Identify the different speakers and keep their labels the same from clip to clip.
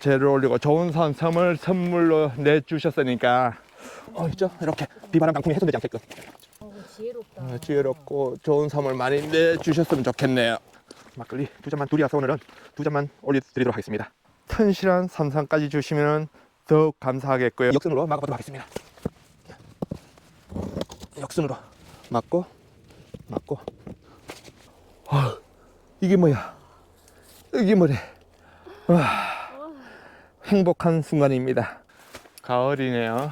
Speaker 1: 재를 올리고 좋은 산삼을 선물로 내주셨으니까. 어 있죠? 이렇게 비바람 강풍이 훼손되지 않게끔.
Speaker 2: 어, 지혜롭다.
Speaker 1: 어, 지혜롭고 좋은 선물 많이 내주셨으면 좋겠네요. 막걸리 두 잔만 둘이 와서 오늘은 두 잔만 올려드리도록 하겠습니다. 튼실한 삼삼까지 주시면 더욱 감사하겠고요. 역순으로 막아보도록 하겠습니다. 역순으로 막고 막고. 아 이게 뭐야? 이게 뭐래? 와 행복한 순간입니다 가을이네요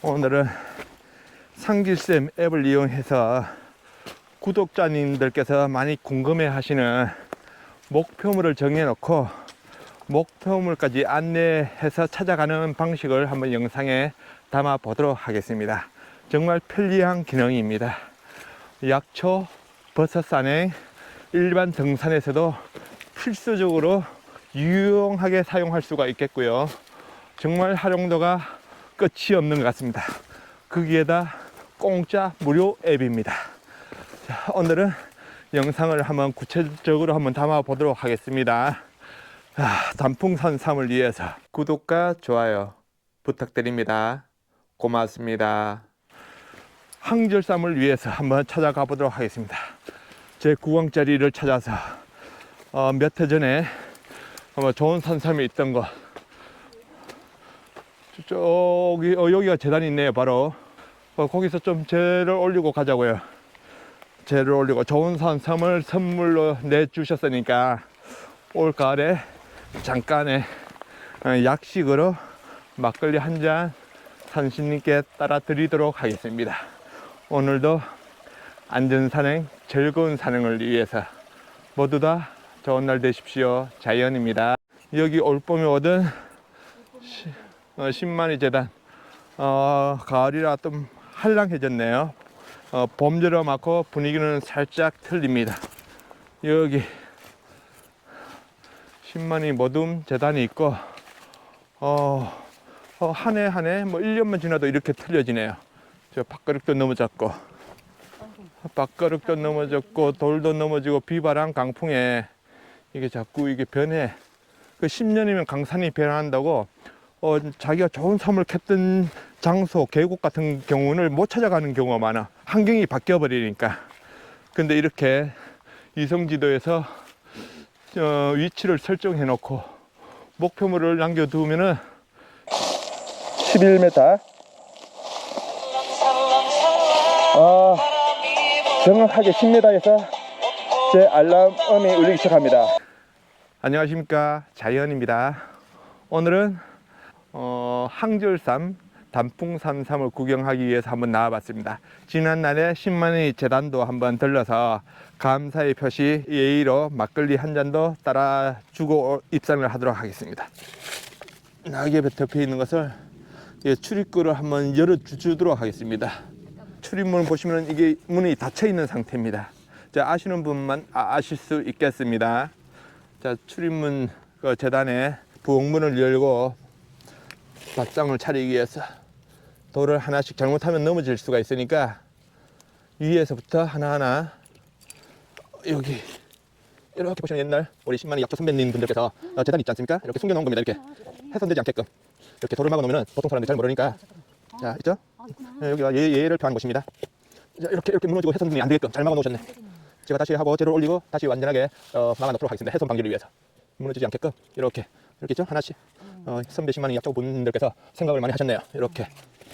Speaker 1: 오늘은 상길쌤 앱을 이용해서 구독자님들께서 많이 궁금해 하시는 목표물을 정해놓고 목표물까지 안내해서 찾아가는 방식을 한번 영상에 담아 보도록 하겠습니다. 정말 편리한 기능입니다. 약초, 버섯 산행, 일반 등산에서도 필수적으로 유용하게 사용할 수가 있겠고요. 정말 활용도가 끝이 없는 것 같습니다. 거기에다 공짜 무료 앱입니다. 자, 오늘은 영상을 한번 구체적으로 한번 담아 보도록 하겠습니다. 아, 단풍산삼을 위해서 구독과 좋아요 부탁드립니다. 고맙습니다. 항절삼을 위해서 한번 찾아가 보도록 하겠습니다. 제 9강짜리를 찾아서 어, 몇해 전에 한번 좋은 산삼이 있던 거. 저기 어, 여기가 재단이 있네요 바로. 어, 거기서 좀 재를 올리고 가자고요. 재를 올리고 좋은 산삼을 선물로 내주셨으니까 올 가을에 잠깐의 어, 약식으로 막걸리 한 잔 산신님께 따라 드리도록 하겠습니다. 오늘도 안전산행 즐거운 산행을 위해서 모두 다 좋은 날 되십시오. 자연입니다. 여기 올 봄에 오던 어, 10만이 재단. 어, 가을이라 좀 한량해졌네요. 어, 봄처럼 많고 분위기는 살짝 틀립니다. 여기 10만이 모둠 재단이 있고 어, 어, 한 해 한 해 뭐 1년만 지나도 이렇게 틀려지네요. 저 밥그릇도 넘어졌고 밥그릇도 넘어졌고 돌도 넘어지고 비바람 강풍에 이게 자꾸 이게 변해 그 10년이면 강산이 변한다고 어, 자기가 좋은 섬을 캤던 장소, 계곡 같은 경우는 못 찾아가는 경우가 많아. 환경이 바뀌어 버리니까. 근데 이렇게 이성지도에서 어, 위치를 설정해 놓고 목표물을 남겨두면은 11m. 아, 정확하게 10m에서 제 알람음이 울리기 시작합니다. 안녕하십니까. 자연입니다. 오늘은 어, 항절삼 단풍산삼을 구경하기 위해서 한번 나와봤습니다. 지난날에 10만의 재단도 한번 들러서 감사의 표시 예의로 막걸리 한 잔도 따라 주고 입산을 하도록 하겠습니다. 낙엽에 덮여 있는 것을 예, 출입구를 한번 열어 주도록 하겠습니다. 출입문 보시면 이게 문이 닫혀 있는 상태입니다. 자, 아시는 분만 아, 아실 수 있겠습니다. 자, 출입문 그 재단에 부엌문을 열고 밥상을 차리기 위해서 돌을 하나씩 잘못하면 넘어질 수가 있으니까 위에서부터 하나하나 여기 이렇게 보시면 옛날 우리 10만의 약초 선배님 분들께서 어, 재단 있지 않습니까? 이렇게 숨겨놓은 겁니다. 이렇게 훼손되지 않게끔 이렇게 돌을 막아놓으면 보통 사람들이 잘 모르니까 자 있죠? 네, 여기가 예, 예를 표하는 곳입니다. 자, 이렇게 이렇게 무너지고 훼손이 안 되게끔 잘 막아놓으셨네. 제가 다시 하고 재를 올리고 다시 완전하게 어, 막아놓도록 하겠습니다. 훼손 방지를 위해서 무너지지 않게끔 이렇게 이렇게 있죠? 하나씩 어, 선배 10만의 약초 분들께서 생각을 많이 하셨네요. 이렇게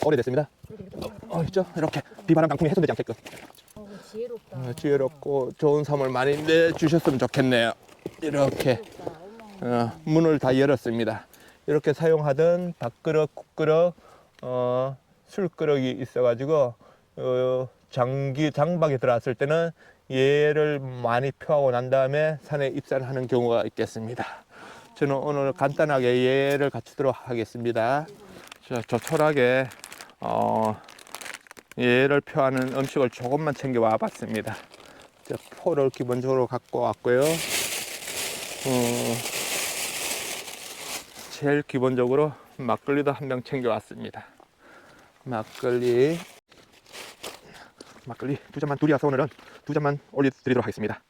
Speaker 1: 오래됐습니다. 어, 있죠? 이렇게 비바람 강풍이 훼손되지 않게끔
Speaker 2: 어, 지혜롭다.
Speaker 1: 어, 지혜롭고 좋은 선물 많이 내주셨으면 좋겠네요. 이렇게 어, 문을 다 열었습니다. 이렇게 사용하던 밥그릇, 국그릇, 어, 술그릇이 있어가지고 어, 장기 장박에 들어왔을 때는 얘를 많이 표하고 난 다음에 산에 입산하는 경우가 있겠습니다. 저는 오늘 간단하게 얘를 갖추도록 하겠습니다. 자, 조촐하게 어, 얘를 표하는 음식을 조금만 챙겨 와 봤습니다. 자, 포를 기본적으로 갖고 왔고요. 어, 제일 기본적으로 막걸리도 한 병 챙겨 왔습니다. 막걸리, 막걸리 두 잔만 둘이 와서 오늘은 두 잔만 올려드리도록 하겠습니다.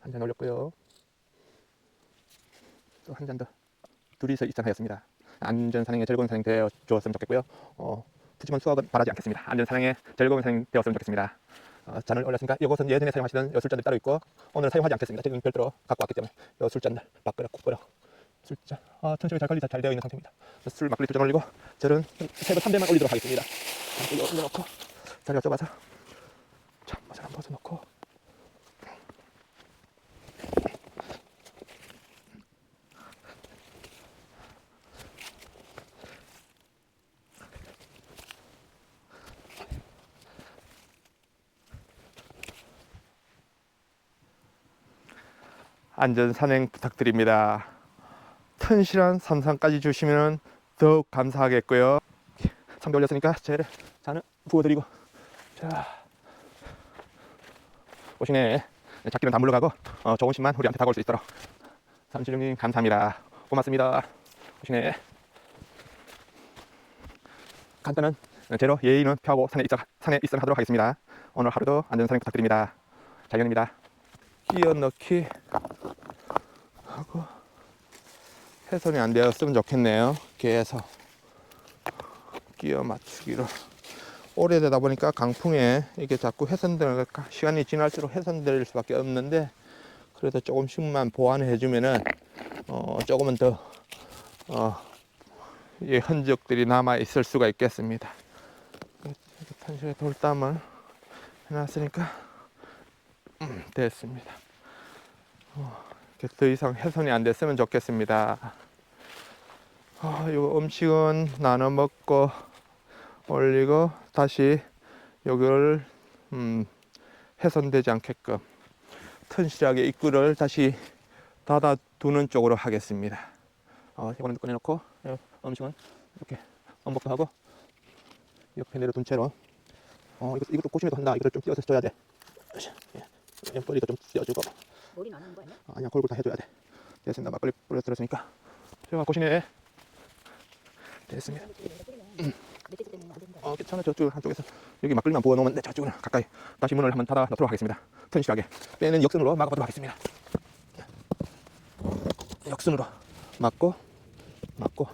Speaker 1: 한 잔 올렸고요. 또 한 잔 더. 둘이서 입상하였습니다. 안전 산행에 즐거운 산행 되어 주었으면 좋겠고요. 어, 푸짐한 수확은 바라지 않겠습니다. 안전 산행에 즐거운 산행 되었으면 좋겠습니다. 어, 잔을 올렸으니까 이것은 예전에 사용하시던 요 술잔들 따로 있고 오늘은 사용하지 않겠습니다. 지금 별도로 갖고 왔기 때문에 요 술잔들 밥그릇 국그릇 술잔 아, 천식이 잘 관리 잘 되어 있는 상태입니다. 술 막걸리 두잔 올리고 저는 새벽 3배만 올리도록 하겠습니다. 이거 올려놓고 자리가 좁아서 자 모자 한번 벗어놓고 안전 산행 부탁드립니다. 튼실한 삼상까지 주시면 더욱 감사하겠고요. 선배 올렸으니까 쟤를 잔을 부어드리고 자 오시네 작기는 다 물러가고 어, 조금씩만 우리한테 다가올 수 있도록 삼칠육님 감사합니다. 고맙습니다. 오시네 간단한 제로 예의는 표하고 산에 입장 산에 입성하도록 하겠습니다. 오늘 하루도 안전 산행 부탁드립니다. 자연입니다. 끼어 넣기 하고 훼손이 안 되었으면 좋겠네요. 계속 끼어 맞추기로 오래되다 보니까 강풍에 이게 자꾸 훼손될 시간이 지날수록 훼손될 수밖에 없는데 그래도 조금씩만 보완해 주면은 어 조금은 더 어, 이 흔적들이 남아 있을 수가 있겠습니다. 탄식에 돌담을 해놨으니까 음, 됐습니다. 이렇게 더 이상 훼손이 안 됐으면 좋겠습니다. 아, 이 음식은 나눠 먹고 올리고 다시 여기를 음, 훼손되지 않게끔 튼실하게 입구를 다시 닫아 두는 쪽으로 하겠습니다. 어, 이거는 꺼내놓고 이 음식은 이렇게 엄복도 하고 옆에 내려둔 채로 어, 이것, 이것도 고심해도 한다. 이거를 좀 띄어서 줘야 돼. 예, 뿌리도 좀 띄워주고
Speaker 2: 머리는 안 하는 거 아니야?
Speaker 1: 아, 아니야. 골고루 다 해줘야 돼. 됐습니다. 막걸리 뿌려들었으니까. 제가 고시네 됐습니다.
Speaker 2: 된다.
Speaker 1: 어 괜찮아. 저쪽 한쪽에서. 여기 막걸리만 부어 놓으면 돼 저쪽은 가까이 다시 문을 한번 닫아 놓도록 하겠습니다. 튼실하게. 빼는 역순으로 막아보도록 하겠습니다. 역순으로 막고 막고.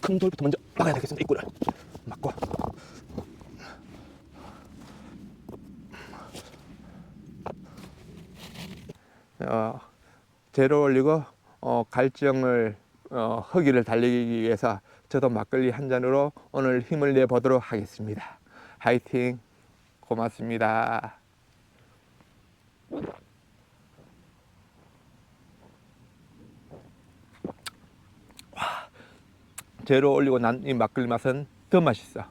Speaker 1: 큰 돌부터 먼저 막아야 되겠습니다. 입구를. 막고 어, 재료 올리고 어, 갈증을 어, 허기를 달리기 위해서 저도 막걸리 한 잔으로 오늘 힘을 내 보도록 하겠습니다. 화이팅! 고맙습니다. 와, 재료 올리고 난 이 막걸리 맛은 더 맛있어.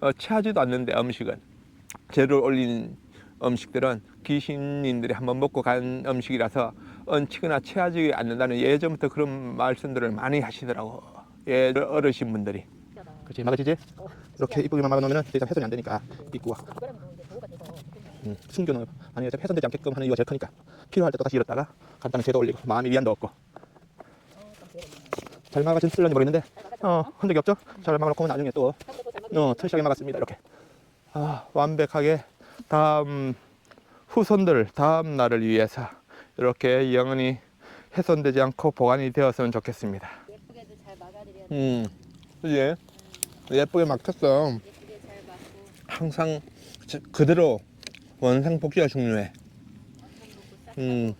Speaker 1: 어, 취하지도 않는데 음식은 재료 올린 음식들은 귀신님들이 한번 먹고 간 음식이라서 얹히거나 취하지 않는다는 예전부터 그런 말씀들을 많이 하시더라고. 예, 어르신 분들이. 그렇지, 막아지지?
Speaker 2: 어,
Speaker 1: 이렇게 이쁘게만 막아놓으면 더 이상 훼손이 안 되니까 입구가 음, 숨겨놓으면 아니 어차피 훼손되지 않게끔 하는 이유가 제일 크니까 필요할 때 또 다시 열었다가 간단히 재도 올리고 마음의 위안도 얻고. 잘 막아질는지 모르겠는데 어 흔적이 없죠? 잘 막아놓고 나중에 또. 어, 튼실하게 막았습니다. 이렇게. 아, 완벽하게 다음 후손들 다음 날을 위해서 이렇게 영원히 훼손되지 않고 보관이 되었으면 좋겠습니다.
Speaker 2: 예쁘게도 잘 막아드려야 돼.
Speaker 1: 음, 그지? 예쁘게 막혔어.
Speaker 2: 예쁘게 잘 막고
Speaker 1: 항상 저- 그대로 원상 복귀가 중요해.
Speaker 2: 싹.
Speaker 1: 음,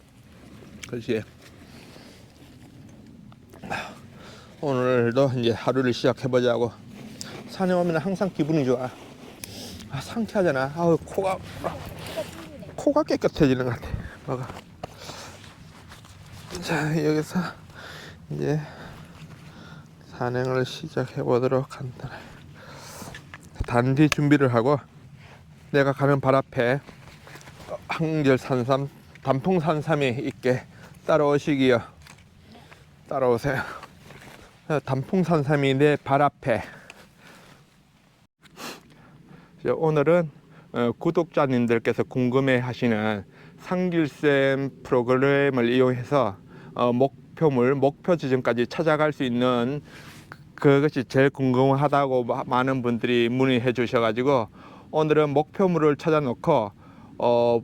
Speaker 1: 그렇지. 아, 오늘도 이제 하루를 시작해 보자고. 산에 오면 항상 기분이 좋아. 아, 상쾌하잖아. 아우 코가 코가 깨끗해지는 것 같아. 뭐가. 자 여기서 이제 산행을 시작해 보도록 한다. 단디 준비를 하고 내가 가는 발 앞에 항절 산삼 단풍 산삼이 있게 따라오시기요. 따라오세요. 단풍 산삼이 내 발 앞에. 오늘은 어, 구독자님들께서 궁금해 하시는 상길샘 프로그램을 이용해서 어, 목표물, 목표 지점까지 찾아갈 수 있는 그- 그것이 제일 궁금하다고 마- 많은 분들이 문의해 주셔가지고 오늘은 목표물을 찾아놓고 어,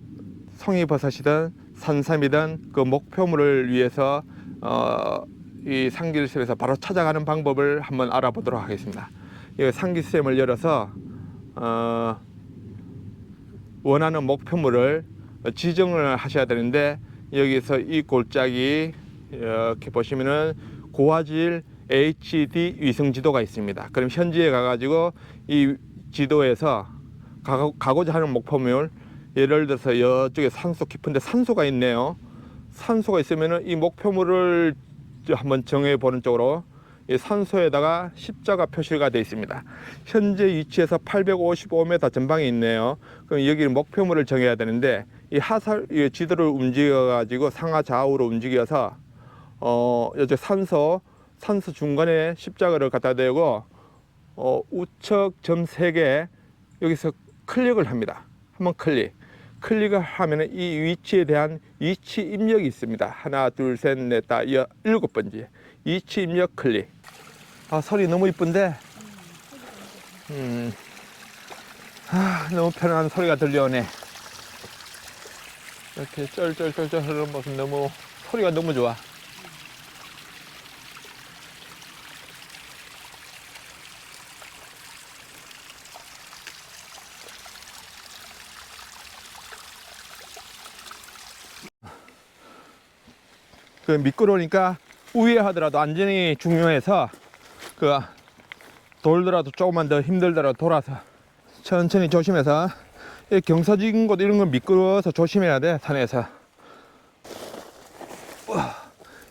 Speaker 1: 송이버섯이든 산삼이든 그 목표물을 위해서 어, 이 상기시설에서 바로 찾아가는 방법을 한번 알아보도록 하겠습니다. 이 상기시설을 열어서 어, 원하는 목표물을 지정을 하셔야 되는데 여기서 이 골짜기 이렇게 보시면은 고화질 HD 위성 지도가 있습니다. 그럼 현지에 가가지고 이 지도에서 가고, 가고자 하는 목표물 예를 들어서 이쪽에 산소 깊은데 산소가 있네요. 산소가 있으면은 이 목표물을 저 한번 정해 보는 쪽으로 이 산소에다가 십자가 표시가 되어 있습니다. 현재 위치에서 855m 전방에 있네요. 그럼 여기 목표물을 정해야 되는데 이 하살 이 지도를 움직여 가지고 상하 좌우로 움직여서 어 이제 산소 산소 중간에 십자가를 갖다 대고 어 우측 점세개 여기서 클릭을 합니다. 한번 클릭. 클릭을 하면 이 위치에 대한 위치 입력이 있습니다. 하나, 둘, 셋, 넷, 다, 여, 일곱 번째. 위치 입력 클릭. 아, 소리 너무 이쁜데? 음. 아, 너무 편안한 소리가 들려오네. 이렇게 쩔쩔쩔쩔 흐르는 모습 너무, 소리가 너무 좋아. 그 미끄러우니까 우회하더라도 안전이 중요해서 그 돌더라도 조금만 더 힘들더라도 돌아서 천천히 조심해서 이 경사진 곳 이런 건 미끄러워서 조심해야 돼 산에서.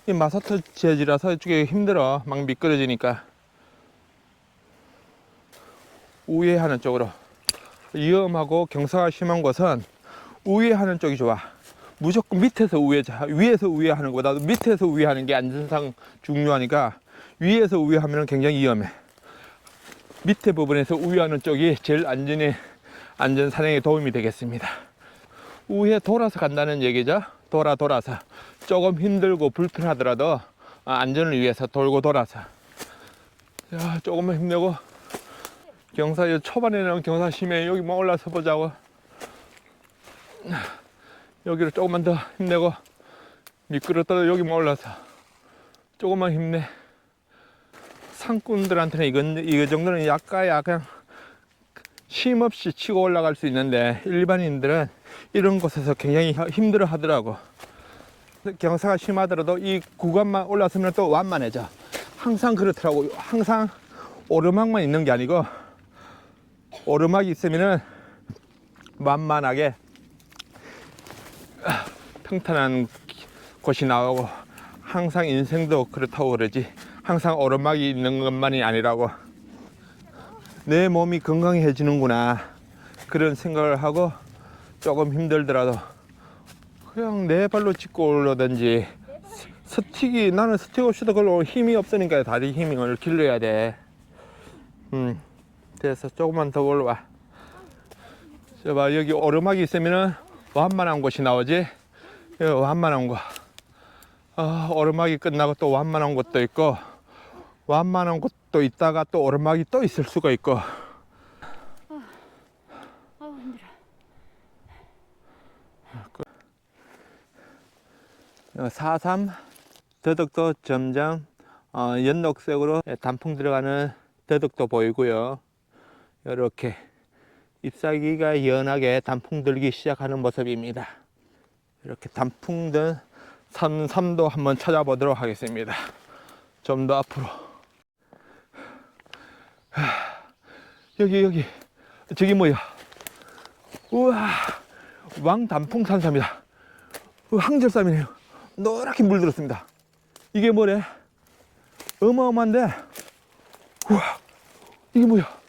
Speaker 1: 이 마사토 재질이라서 이쪽에 힘들어. 막 미끄러지니까. 우회하는 쪽으로. 위험하고 경사가 심한 곳은 우회하는 쪽이 좋아 무조건 밑에서 우회, 위에서 우회하는 것보다도 밑에서 우회하는 게 안전상 중요하니까 위에서 우회하면 굉장히 위험해. 밑에 부분에서 우회하는 쪽이 제일 안전에, 안전 산행에 도움이 되겠습니다. 우회 돌아서 간다는 얘기죠. 돌아, 돌아서. 조금 힘들고 불편하더라도 아, 안전을 위해서 돌고 돌아서. 야, 조금만 힘내고. 경사, 초반에는 경사 심해. 여기 만 올라서 보자고. 여기를 조금만 더 힘내고 미끄럽더라도 여기만 올라서 조금만 힘내. 상꾼들한테는 이건 이 정도는 약간야. 그냥 쉼 없이 치고 올라갈 수 있는데 일반인들은 이런 곳에서 굉장히 힘들어 하더라고. 경사가 심하더라도 이 구간만 올라서면 또 완만해져. 항상 그렇더라고. 항상 오르막만 있는 게 아니고 오르막이 있으면은 만만하게 평탄한 곳이 나오고 항상 인생도 그렇다고 그러지. 항상 오르막이 있는 것만이 아니라고. 내 몸이 건강해지는구나. 그런 생각을 하고 조금 힘들더라도 그냥 내 발로 짚고 올라든지 스틱이 나는 스틱 없이도 별로 힘이 없으니까 다리 힘을 길러야 돼. 음, 그래서 조금만 더 올라와. 저봐 여기 오르막이 있으면은 완만한 곳이 나오지 완만한 곳 아, 오르막이 끝나고 또 완만한 곳도 있고 완만한 곳도 있다가 또 오르막이 또 있을 수가 있고.
Speaker 2: 아우 힘들어.
Speaker 1: 어, 4.3 더덕도 점점 어, 연녹색으로 단풍 들어가는 더덕도 보이고요. 이렇게 잎사귀가 연하게 단풍 들기 시작하는 모습입니다 이렇게 단풍 든 삼삼도 한번 찾아보도록 하겠습니다 좀 더 앞으로 하, 여기 여기 저기 뭐야 우와 왕단풍 산삼이다 그 항절삼이네요. 노랗게 물들었습니다. 이게 뭐래? 어마어마한데, 우와, 이게 뭐야?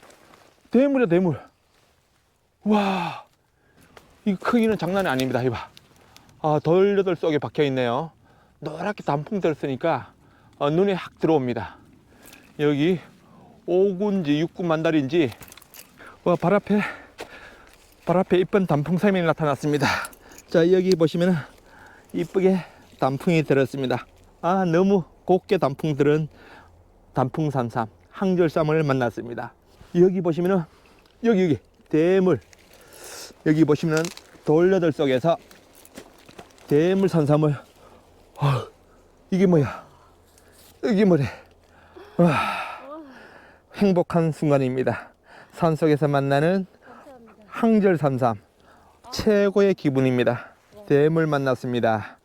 Speaker 1: 대물이야, 대물. 와, 이 크기는 장난이 아닙니다. 이봐. 아, 덜여덟 속에 박혀 있네요. 노랗게 단풍 들었으니까 어, 눈에 확 들어옵니다. 여기 5군지 6군 만달인지, 와, 발 앞에, 발 앞에 이쁜 단풍샘이 나타났습니다. 자, 여기 보시면은 이쁘게 단풍이 들었습니다. 아, 너무 곱게 단풍 들은 단풍 산삼, 항절삼을 만났습니다. 여기 보시면은, 여기, 여기, 대물. 여기 보시면은 돌려들 속에서 대물 산삼을 아, 이게 뭐야? 이게 뭐래? 와, 행복한 순간입니다. 산속에서 만나는. 항절 산삼 최고의 기분입니다. 대물 만났습니다.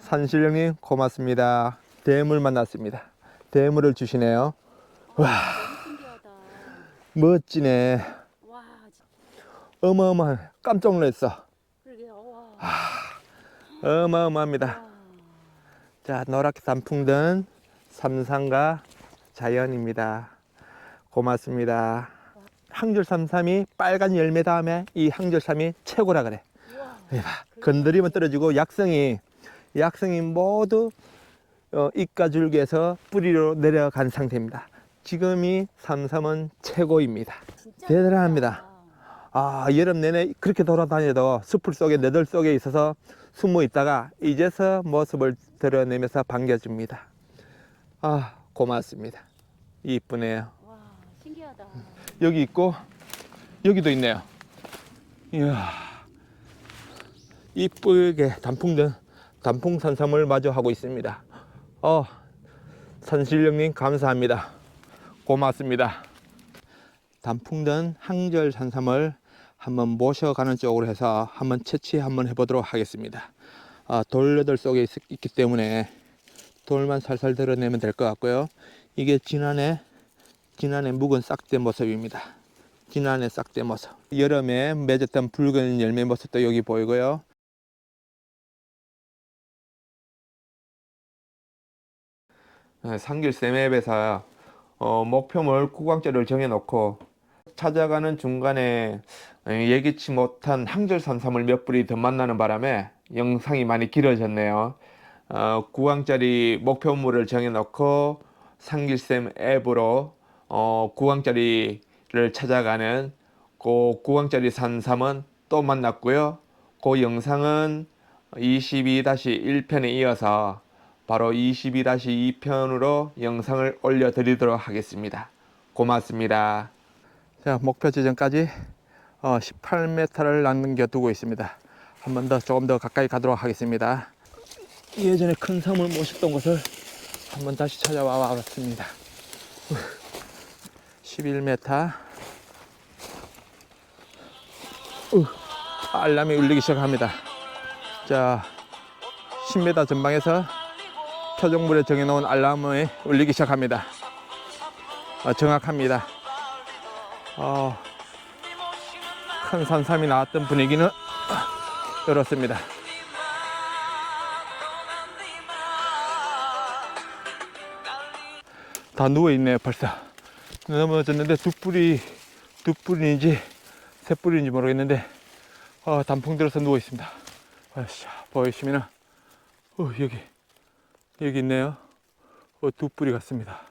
Speaker 1: 산신령님 고맙습니다. 대물 만났습니다. 대물을 주시네요. 와. 멋지네. 어마어마한 깜짝 놀랐어. 어마어마합니다.
Speaker 2: 와.
Speaker 1: 자 노랗게 단풍든 삼산과 자연입니다. 고맙습니다. 항절삼삼이 빨간 열매 다음에 이 항절삼이 최고라 그래. 이봐, 건드리면 떨어지고 약성이 약성이 모두 어, 잎과 줄기에서 뿌리로 내려간 상태입니다. 지금이 삼삼은 최고입니다.
Speaker 2: 대단합니다.
Speaker 1: 아 여름 내내 그렇게 돌아다녀도 숲을 속에 너덜 속에 있어서 숨어 있다가 이제서 모습을 드러내면서 반겨줍니다. 아 고맙습니다. 이쁘네요.
Speaker 2: 와, 신기하다.
Speaker 1: 여기 있고 여기도 있네요. 이야 이쁘게 단풍등 단풍 산삼을 마주 하고 있습니다. 어 산신령님 감사합니다. 고맙습니다. 단풍등 항절 산삼을 한번 모셔가는 쪽으로 해서 한번 채취 한번 해보도록 하겠습니다. 아, 돌레들 속에 있, 있기 때문에 돌만 살살 드러내면 될 것 같고요. 이게 지난해 지난해 묵은 싹대 모습입니다. 지난해 싹대 모습. 여름에 맺었던 붉은 열매 모습도 여기 보이고요. 상길쌤 앱에서 어, 목표물 구광자를 정해놓고 찾아가는 중간에 어, 예기치 못한 항절산삼을 몇 뿌리 더 만나는 바람에 영상이 많이 길어졌네요. 어, 구광짜리 목표물을 정해놓고 상길쌤 앱으로 어, 구광짜리를 찾아가는 그 구광짜리 산삼은 또 만났고요. 그 영상은 22-1편에 이어서 바로 22-2편으로 영상을 올려드리도록 하겠습니다. 고맙습니다. 자, 목표 지점까지 어, 18m를 남겨두고 있습니다. 한 번 더 조금 더 가까이 가도록 하겠습니다. 예전에 큰 섬을 모셨던 곳을 한번 다시 찾아와 봤습니다. 11m. 우, 알람이 울리기 시작합니다. 자, 10m 전방에서 표정물에 정해놓은 알람이 울리기 시작합니다. 어, 정확합니다. 어, 큰 산삼이 나왔던 분위기는 이렇습니다. 다 누워있네요, 벌써. 넘어졌는데 두 뿌리, 두 뿌리인지 세 뿌리인지 모르겠는데, 어, 단풍 들어서 누워있습니다. 아샤, 보이시면은, 어, 여기, 여기 있네요. 어, 두 뿌리 같습니다.